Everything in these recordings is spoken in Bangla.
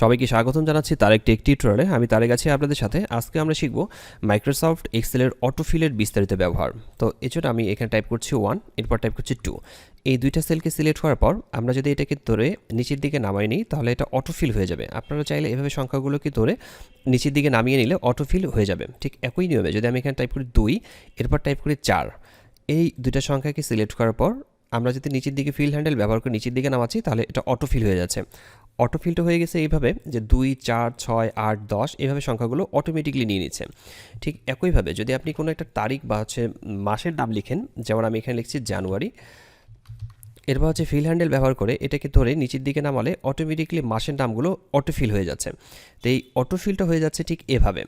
সবাইকে স্বাগতম জানাচ্ছি তার একটি একটি টিউটোরিয়ালে। আমি তারেক আছি আপনাদের সাথে। আজকে আমরা শিখব মাইক্রোসফট এক্সেলের অটোফিলের বিস্তারিত ব্যবহার। তো এজন্য আমি এখানে টাইপ করছি ওয়ান এরপর টাইপ করছি টু এই দুইটা সেলকে সিলেক্ট হওয়ার পর আমরা যদি এটাকে ধরে নিচের দিকে নামাই নিই, তাহলে এটা অটোফিল হয়ে যাবে। আপনারা চাইলে এভাবে সংখ্যাগুলোকে ধরে নিচের দিকে নামিয়ে নিলে অটোফিল হয়ে যাবে। ঠিক একই নিয়মে যদি আমি এখানে টাইপ করি দুই, এরপর টাইপ করি চার। এই দুইটা সংখ্যাকে সিলেক্ট করার পর আমরা যদি নিচের দিকে ফিল হ্যান্ডেল ব্যবহার করে নিচের দিকে নামাচ্ছি, তাহলে এটা অটোফিল হয়ে যাচ্ছে। অটোফিলটা হয়ে গেছে এইভাবে যে দুই, চার, ছয়, আট, দশ, এইভাবে সংখ্যাগুলো অটোমেটিকলি নিয়ে নিচ্ছে। ঠিক একইভাবে যদি আপনি কোনো একটা তারিখ বা হচ্ছে মাসের নাম লিখেন, যেমন আমি এখানে লিখছি জানুয়ারি, এরপর হচ্ছে ফিল হ্যান্ডেল ব্যবহার করে এটাকে ধরে নিচের দিকে নামালে অটোমেটিকলি মাসের নামগুলো অটোফিল হয়ে যাচ্ছে। তো এই অটোফিলটা হয়ে যাচ্ছে ঠিক এভাবে।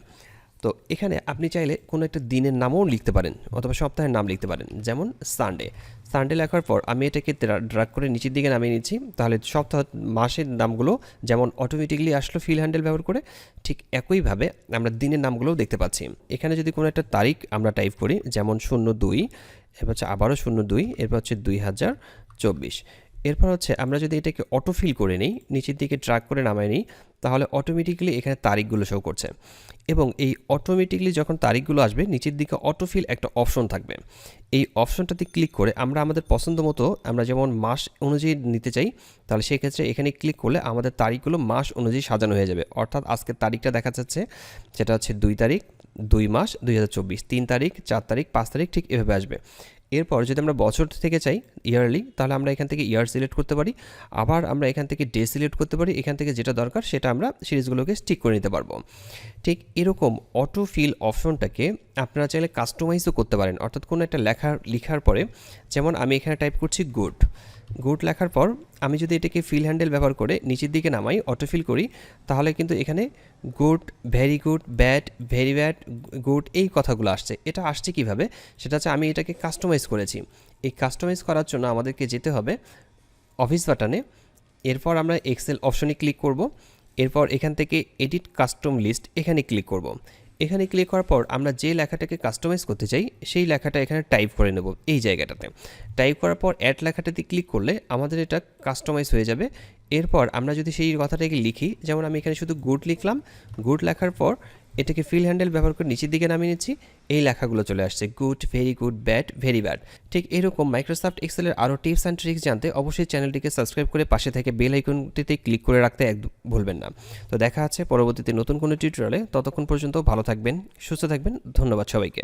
তো এখানে আপনি চাইলে কোনো একটা দিনের নামও লিখতে পারেন অথবা সপ্তাহের নাম লিখতে পারেন, যেমন সানডে সানডে লেখার পর আমি এটাকে ড্রাগ করে নিচের দিকে নামিয়ে নিচ্ছি। তাহলে সপ্তাহ, মাসের নামগুলো যেমন অটোমেটিকলি আসলো ফিল হ্যান্ডেল ব্যবহার করে, ঠিক একইভাবে আমরা দিনের নামগুলোও দেখতে পাচ্ছি। এখানে যদি কোনো একটা তারিখ আমরা টাইপ করি, যেমন শূন্য দুই, এরপর হচ্ছে আবারও শূন্য দুই, এরপর হচ্ছে দুই হাজার চব্বিশ। এরপর হচ্ছে আমরা যদি এটাকে অটোফিল করে নিই, নিচের দিকে ট্র্যাক করে নামাই নিই, তাহলে অটোমেটিকলি এখানে তারিখগুলো শো করছে। এবং এই অটোমেটিকলি যখন তারিখগুলো আসবে, নিচের দিকে অটোফিল একটা অপশন থাকবে। এই অপশনটাতে ক্লিক করে আমরা আমাদের পছন্দ মতো আমরা যেমন মাস অনুযায়ী নিতে চাই, তাহলে সেক্ষেত্রে এখানে ক্লিক করলে আমাদের তারিখগুলো মাস অনুযায়ী সাজানো হয়ে যাবে। অর্থাৎ আজকের তারিখটা দেখা যাচ্ছে, সেটা হচ্ছে দুই তারিখ, দুই মাস দুই হাজার চব্বিশ। তিন তারিখ, চার তারিখ, পাঁচ তারিখ ঠিক এভাবে আসবে। এরপর যদি আমরা বছর থেকে চাই ইয়ারলি তাহলে আমরা এখান থেকে ইয়ার সিলেক্ট করতে পারি। আবার আমরা এখান থেকে ডে সিলেক্ট করতে পারি। এখান থেকে যেটা দরকার, সেটা আমরা সিরিজগুলোকে স্টিক করে নিতে পারব। ঠিক এরকম অটো ফিল অপশনটাকে আপনারা চাইলে কাস্টমাইজও করতে পারেন। অর্থাৎ কোনো একটা লেখার লেখার পরে, যেমন আমি এখানে টাইপ করছি গুড গুড লেখার পর আমি যদি এটাকে ফিল হ্যান্ডেল ব্যবহার করে নিচের দিকে নামাই অটোফিল করি, তাহলে কিন্তু এখানে good very good bad very bad good এই কথাগুলো আসছে। এটা আসছে কীভাবে? সেটা হচ্ছে আমি এটাকে কাস্টমাইজ করেছি। এই কাস্টমাইজ করার জন্য আমাদেরকে যেতে হবে অফিস বাটনে এরপর আমরা এক্সেল অপশনে ক্লিক করব। এরপর এখান থেকে এডিট কাস্টম লিস্ট এখানে ক্লিক করব। এখানে ক্লিক করার পর আমরা যে লেখাটাকে কাস্টমাইজ করতে চাই, সেই লেখাটা এখানে টাইপ করে নেব এই জায়গাটাতে। টাইপ করার পর অ্যাড লেখাটাতে ক্লিক করলে আমাদের এটা কাস্টমাইজ হয়ে যাবে। এরপর আমরা যদি সেই কথাটাকে লিখি, যেমন আমি এখানে শুধু গুড লিখলাম গুড লেখার পর এটাকে ফিল হ্যান্ডেল ব্যবহার করে নিচের দিকে নামিয়ে নিচ্ছি। এই লেখাগুলো চলে আসছে good very good bad very bad ঠিক এরকম মাইক্রোসফট এক্সেলের আরও টিপস অ্যান্ড ট্রিক্স জানতে অবশ্যই চ্যানেলটিকে সাবস্ক্রাইব করে পাশে থেকে বেল আইকনটিতে ক্লিক করে রাখতে এক ভুলবেন না। তো দেখা আছে পরবর্তীতে নতুন কোনো টিউটোরিয়ালে ততক্ষণ পর্যন্ত ভালো থাকবেন, সুস্থ থাকবেন, ধন্যবাদ সবাইকে।